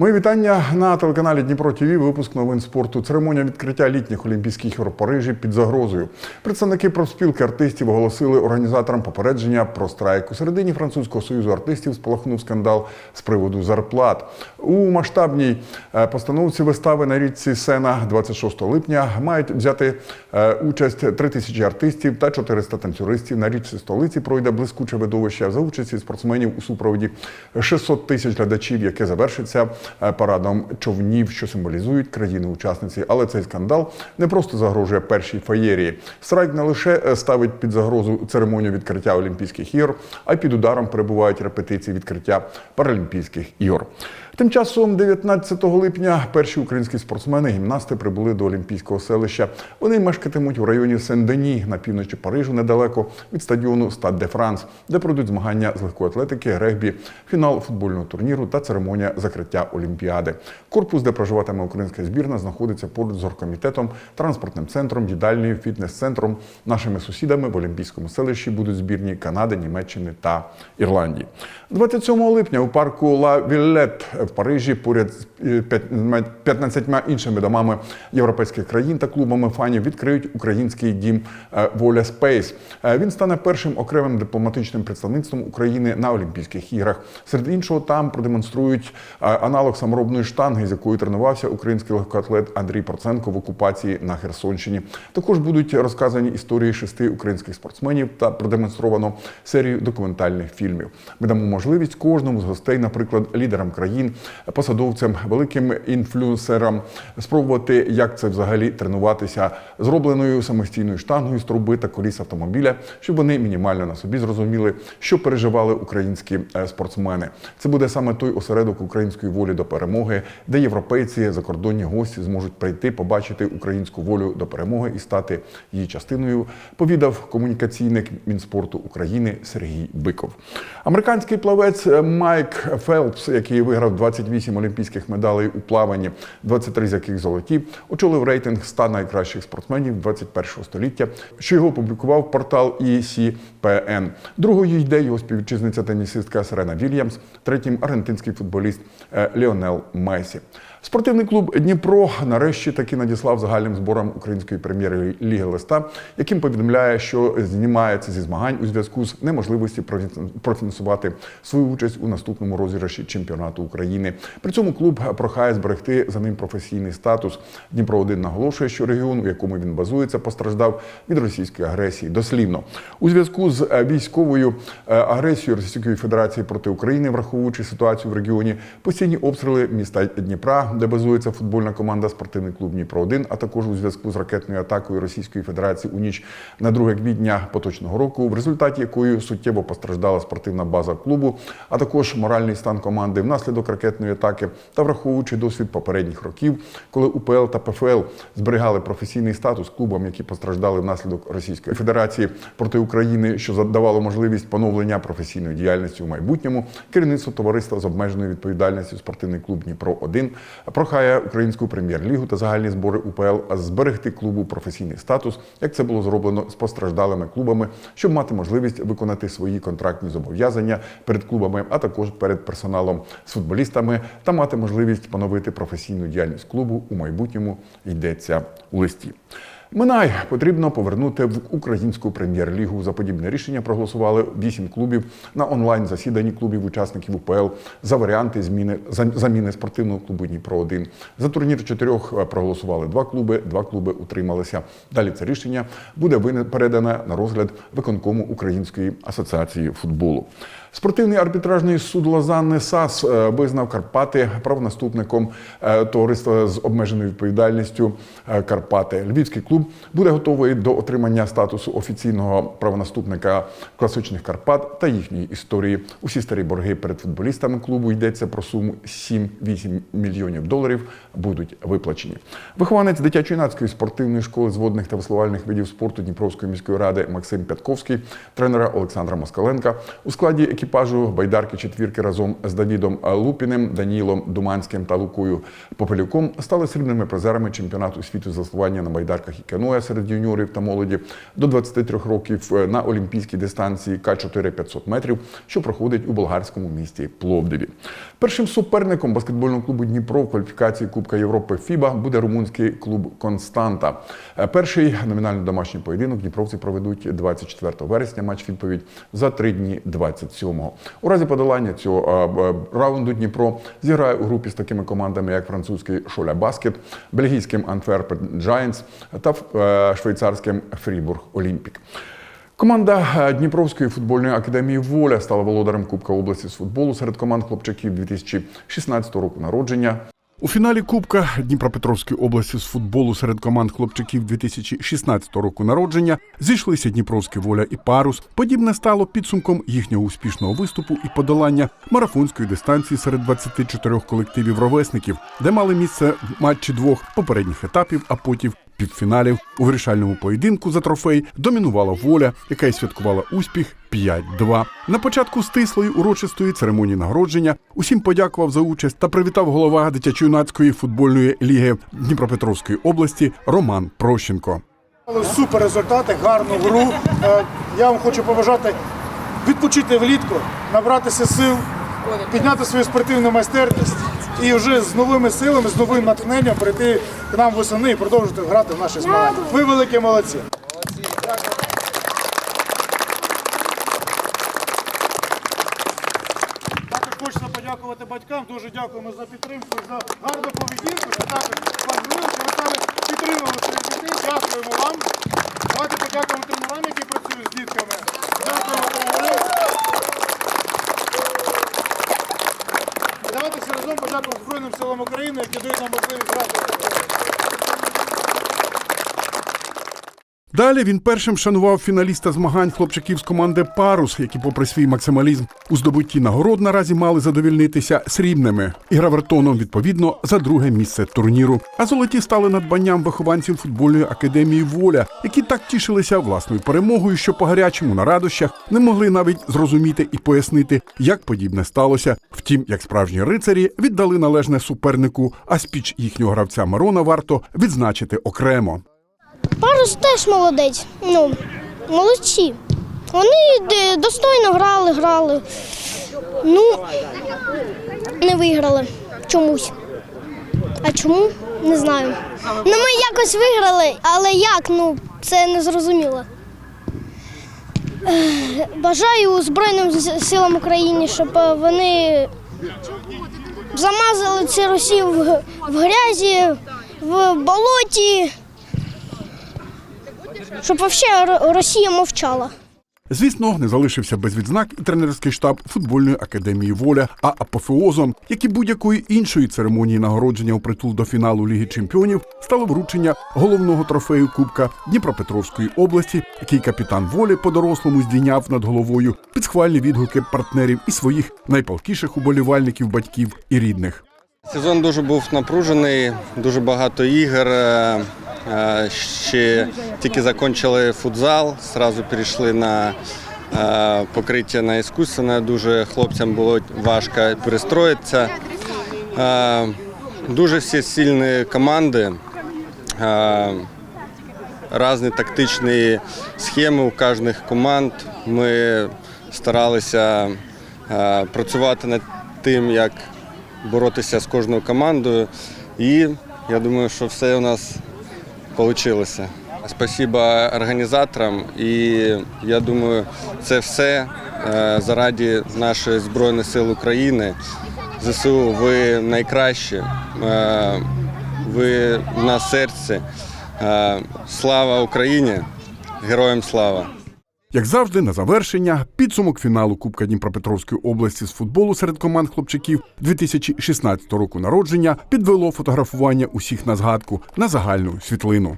Мої вітання на телеканалі Дніпро ТВ. Випуск новин спорту. Церемонія відкриття літніх Олімпійських ігор Парижі під загрозою. Представники профспілки артистів оголосили організаторам попередження про страйк. У середині французького союзу артистів спалахнув скандал з приводу зарплат. У масштабній е, постановці вистави на річці Сена 26 липня мають взяти е, участь 3 тисячі артистів та 400 танцюристів. На річці столиці пройде блискуче видовище за участі спортсменів у супроводі 600 тисяч глядачів, яке завершиться парадом човнів, що символізують країни-учасниці. Але цей скандал не просто загрожує першій феєрії. Страйк не лише е, ставить під загрозу церемонію відкриття Олімпійських ігор, а й під ударом перебувають репетиції відкриття Паралімпійських ігор. Тим часом, 19 липня, перші українські спортсмени, гімнасти прибули до Олімпійського селища. Вони мешкатимуть у районі Сен-Дені на півночі Парижу, недалеко від стадіону Стад де Франс, де пройдуть змагання з легкої атлетики, регбі, фінал футбольного турніру та церемонія закриття Олімпіади. Корпус, де проживатиме українська збірна, знаходиться поруч з оргкомітетом, транспортним центром, їдальнею, фітнес-центром. Нашими сусідами в Олімпійському селищі будуть збірні Канади, Німеччини та Ірландії. 27 липня у парку Ла Віллет в Парижі поряд з е, 15 іншими домами європейських країн та клубами фанів відкриють український дім е, Воля Спейс. Е, Він стане першим окремим дипломатичним представництвом України на Олімпійських іграх. Серед іншого, там продемонструють е, аналог саморобної штанги, з якою тренувався український легкоатлет Андрій Проценко в окупації на Херсонщині. Також будуть розказані історії шести українських спортсменів та продемонстровано серію документальних фільмів. Ми дамо можливість кожному з гостей, наприклад, лідерам країн, посадовцям, великим інфлюенсерам, спробувати, як це взагалі тренуватися зробленою самостійною штангою з труби та коліс автомобіля, щоб вони мінімально на собі зрозуміли, що переживали українські е, спортсмени. Це буде саме той осередок української волі до перемоги, де європейці, закордонні гості зможуть прийти, побачити українську волю до перемоги і стати її частиною. Повідав комунікаційник Мінспорту України Сергій Биков. Американський плавець Майк Фелпс, який виграв 28 олімпійських медалей у плаванні, 23 з яких золоті, очолив рейтинг 100 найкращих спортсменів 21 століття, що його опублікував портал ECPN. Другою йде його співвітчизниця тенісистка Серена Вільямс, третім аргентинський футболіст е, Ліонел Месі. Спортивний клуб Дніпро нарешті таки надіслав загальним зборам української прем'єр-ліги листа, яким повідомляє, що знімається зі змагань у зв'язку з неможливості профі- профінансувати свою участь у наступному розіграші чемпіонату України. При цьому клуб прохає зберегти за ним професійний статус. Дніпро 1 наголошує, що регіон, у якому він базується, постраждав від російської агресії. Дослівно у зв'язку з е, військовою е, агресією Російської Федерації проти України, враховуючи ситуацію в регіоні, постійні обстріли міста Дніпра, де базується футбольна команда спортивний клуб Дніпро 1 а також у зв'язку з ракетною атакою Російської Федерації у ніч на 2 квітня поточного року, в результаті якої суттєво постраждала спортивна база клубу, а також моральний стан команди внаслідок ракетної атаки та враховуючи досвід попередніх років, коли УПЛ та ПФЛ зберігали професійний статус клубам, які постраждали внаслідок Російської Федерації проти України, що задавало можливість поновлення професійної діяльності у майбутньому. Керівництво товариства з обмеженою відповідальністю спортивний клуб Дніпро 1 прохає українську прем'єр-лігу та загальні збори УПЛ зберегти клубу професійний статус, як це було зроблено з постраждалими клубами, щоб мати можливість виконати свої контрактні зобов'язання перед клубами, а також перед персоналом з футболістами, та мати можливість поновити професійну діяльність клубу у майбутньому йдеться у листі. Минай потрібно повернути в українську прем'єр-лігу. За подібне рішення проголосували вісім клубів на онлайн засіданні клубів учасників УПЛ за варіанти зміни за- заміни спортивного клубу Дніпро 1 За турнір чотирьох е, проголосували два клуби, два клуби утрималися. Далі це рішення буде передане на розгляд виконкому Української асоціації футболу. Спортивний арбітражний суд Лозанни САС е, визнав Карпати правонаступником е, товариства з обмеженою відповідальністю Карпати. Львівський клуб буде готовий до отримання статусу офіційного правонаступника класичних Карпат та їхньої історії. Усі старі борги перед футболістами клубу йдеться про суму 7-8 мільйонів доларів будуть виплачені. Вихованець дитячо-юнацької спортивної школи з водних та веслувальних видів спорту Дніпровської міської ради Максим Пятковський, тренера Олександра Москаленка у складі екіпажу байдарки четвірки разом з Давідом Лупіним, Данілом Думанським та Лукою Попелюком стали срібними призерами чемпіонату світу з веслування на байдарках каноя серед юніорів та молоді до 23 років е, на олімпійській дистанції К4 500 метрів, що проходить у болгарському місті Пловдиві. Першим суперником баскетбольного клубу Дніпро в кваліфікації Кубка Європи ФІБА буде румунський клуб Константа. Е, Перший номінально домашній поєдинок дніпровці проведуть 24 вересня. Матч відповідь за три дні 27-го. У разі подолання цього е, раунду Дніпро зіграє у групі з такими командами, як французький Шоля Баскет, бельгійським Антверпен Giants та е, швейцарським Фрібург Олімпік. Команда е, Дніпровської футбольної академії Воля стала володарем Кубка області з футболу серед команд хлопчаків 2016 року народження. У фіналі Кубка Дніпропетровської області з футболу серед команд хлопчаків 2016 року народження зійшлися Дніпровська воля і парус. Подібне стало підсумком їхнього успішного виступу і подолання марафонської дистанції серед 24 колективів ровесників, де мали місце матчі двох попередніх етапів, а потім півфіналів. У вирішальному поєдинку за трофей домінувала воля, яка й святкувала успіх 5-2. На початку стислої урочистої церемонії нагородження усім подякував за участь та привітав голова дитячо-юнацької футбольної ліги Дніпропетровської області Роман Прощенко. Супер результати, гарну гру. Е, Я вам хочу побажати відпочити влітку, набратися сил, підняти свою спортивну майстерність і вже з новими силами, з новим натхненням прийти к нам восени і продовжити грати в наші змагання. Ви великі молодці. Також хочеться подякувати батькам. Дуже дякуємо за підтримку, за гарну поведінку. Що також важливо, що ви саме підтримували своїх дітей. Дякуємо вам. Давайте подякуємо тренерам, які працюють з дітками. Дякуємо тренерам. І давайте всі разом подякуємо Збройним силам України, які дають нам можливість грати. в футбол. Далі він першим шанував фіналіста змагань хлопчаків з команди Парус, які, попри свій максималізм у здобутті нагород, наразі мали задовільнитися срібними і гравертоном відповідно за друге місце турніру. А золоті стали надбанням вихованців футбольної академії Воля, які так тішилися власною перемогою, що по гарячому на радощах не могли навіть зрозуміти і пояснити, як подібне сталося. Втім, як справжні рицарі віддали належне супернику, а спіч їхнього гравця Мирона варто відзначити окремо. Парус теж молодець. Ну, молодці. Вони достойно грали, грали. Ну, не виграли чомусь. А чому? Не знаю. Ну, ми якось виграли, але як? Ну, це не зрозуміло. Бажаю Збройним силам України, щоб е, вони замазали ці Росію в, в грязі, в болоті щоб взагалі Росія мовчала. Звісно, не залишився без відзнак і тренерський штаб футбольної академії Воля, а апофеозом, як і будь-якої іншої церемонії нагородження у притул до фіналу Ліги Чемпіонів, стало вручення головного трофею Кубка Дніпропетровської області, який капітан волі по-дорослому здійняв над головою під схвальні відгуки партнерів і своїх найпалкіших уболівальників, батьків і рідних. Сезон дуже був напружений, дуже багато ігор. е, е, Ще тільки закінчили футзал, одразу перейшли на е, покриття на іскусственне. Дуже хлопцям було важко перестроїтися. Дуже всі сильні команди. Різні тактичні схеми у кожних команд. Ми старалися працювати над тим, як боротися з кожною командою. І я думаю, що все у нас вийшло. Спасибо організаторам. І я думаю, це все е, заради нашої Збройних сил України. ЗСУ, ви найкращі, е, ви в нас серці. Е, Слава Україні! Героям слава! Як завжди, на завершення підсумок фіналу Кубка Дніпропетровської області з футболу серед команд хлопчиків 2016 року народження підвело фотографування усіх на згадку на загальну світлину.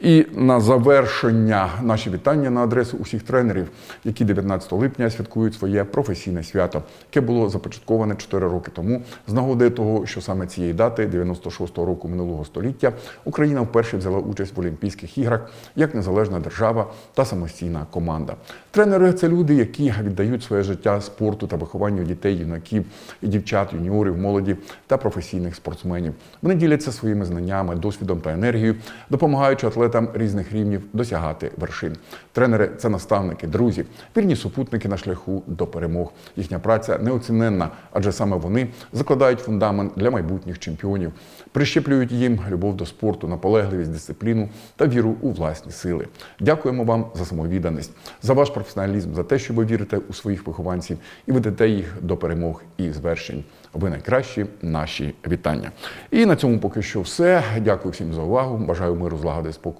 І на завершення наші вітання на адресу усіх тренерів, які 19 липня святкують своє професійне свято, яке було започатковане 4 роки тому з нагоди того, що саме цієї дати, 96-го року минулого століття, Україна вперше взяла участь в Олімпійських іграх як незалежна держава та самостійна команда. Тренери це люди, які віддають своє життя спорту та вихованню дітей, юнаків і дівчат, юніорів, молоді та професійних спортсменів. Вони діляться своїми знаннями, досвідом та енергією, допомагаючи атлетам різних рівнів досягати вершин. Тренери це наставники, друзі, вірні супутники на шляху до перемог. Їхня праця неоціненна, адже саме вони закладають фундамент для майбутніх чемпіонів, прищеплюють їм любов до спорту, наполегливість, дисципліну та віру у власні сили. Дякуємо вам за самовідданість, за ваш професіоналізм, за те, що ви вірите у своїх вихованців і ведете їх до перемог і звершень. Ви найкращі наші вітання. І на цьому поки що все. Дякую всім за увагу. Бажаю миру, злагоди, спокою.